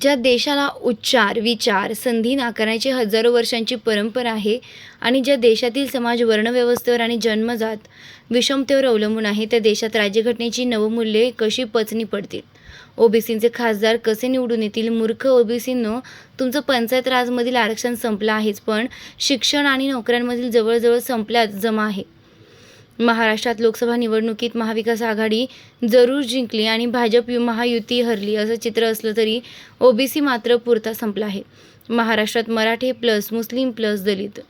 ज्या देशाला उच्चार विचार संधी नाकारण्याची हजारो वर्षांची परंपरा आहे आणि ज्या देशातील समाज वर्णव्यवस्थेवर आणि जन्मजात विषमतेवर अवलंबून आहे त्या देशात राज्यघटनेची नवमूल्ये कशी पचनी पडतील? ओबीसींचे खासदार कसे निवडून येतील? मूर्ख ओबीसींनो तुमचं पंचायत राजमधील आरक्षण संपलं आहेच पण शिक्षण आणि नोकऱ्यांमधील जवळजवळ संपल्यात जमा आहे. महाराष्ट्रात लोकसभा निवडणुकीत महाविकास आघाडी जरूर जिंकली आणि भाजप यु- महायुती हरली असं चित्र असलं तरी ओबीसी मात्र पुरता संपला आहे. महाराष्ट्रात मराठे प्लस मुस्लिम प्लस दलित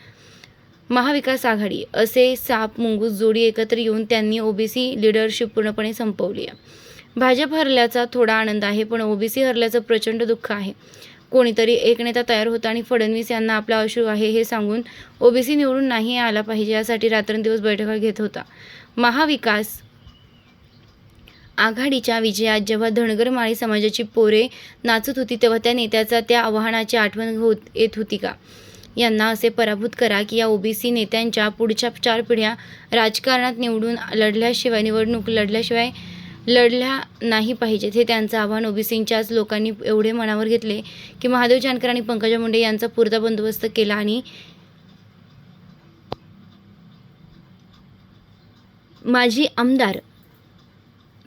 महाविकास आघाडी असे साप मुंगूस जोडी एकत्र येऊन त्यांनी ओबीसी लिडरशिप पूर्णपणे संपवली आहे. भाजप हरल्याचा थोडा आनंद आहे पण ओबीसी हरल्याचं प्रचंड दुःख आहे. कोणीतरी एक नेता तयार होता आणि फडणवीस यांना आपला अश्रू आहे हे सांगून ओबीसी निवडून नाही आला पाहिजे यासाठी रात्रंदिवस बैठका घेत होता. महाविकास आघाडीच्या विजयात जेव्हा धनगर माळी समाजाची पोरे नाचत होती तेव्हा त्या नेत्याचा त्या आव्हानाची आठवण होत येत होती का? यांना असे पराभूत करा की या ओबीसी नेत्यांच्या पुढच्या चार पिढ्या राजकारणात निवडून लढल्याशिवाय निवडणूक लढल्याशिवाय लढल्या नाही पाहिजेत हे त्यांचं आव्हान. ओबीसींच्याच लोकांनी एवढे मनावर घेतले की महादेव जानकर आणि पंकजा मुंडे यांचा पुरता बंदोबस्त केला आणि माजी आमदार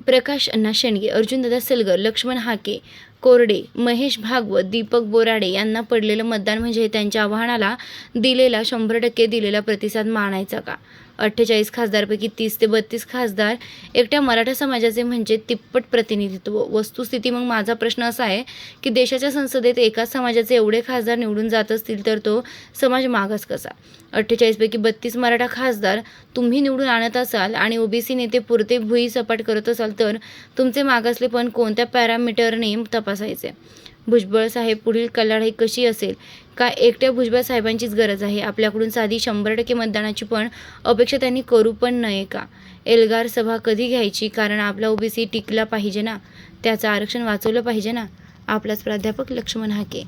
प्रकाश अण्णा शेंडगे अर्जुनदादा सलगर लक्ष्मण हाके कोरडे महेश भागवत दीपक बोराडे यांना पडलेलं मतदान म्हणजे त्यांच्या आव्हानाला दिलेला शंभर टक्के दिलेला प्रतिसाद मानायचा का? अठ्ठेचाळीस खासदारपैकी तीस ते बत्तीस खासदार एकट्या मराठा समाजाचे म्हणजे तिप्पट प्रतिनिधित्व. वस्तुस्थिती मग माझा प्रश्न असा आहे की देशाच्या संसदेत एकाच समाजाचे एवढे खासदार निवडून जात असतील तर तो समाज मागास कसा? अठ्ठेचाळीसपैकी बत्तीस मराठा खासदार तुम्ही निवडून आणत असाल आणि ओबीसी नेते पुरते भुई सपाट करत असाल तर तुमचे मागासले पण कोणत्या पॅरामीटरने तप तपासायचे. भुजबळ साहेब पुढील कल्याणी कशी असेल? का एकट्या भुजबळ साहेबांचीच गरज आहे? आपल्याकडून साधी शंभर टक्के मतदानाची पण अपेक्षा त्यांनी करू पण नये का? एल्गार सभा कधी घ्यायची? कारण आपला ओबीसी टिकला पाहिजे ना? त्याचं आरक्षण वाचवलं पाहिजे ना? आपलाच प्राध्यापक लक्ष्मण हाके.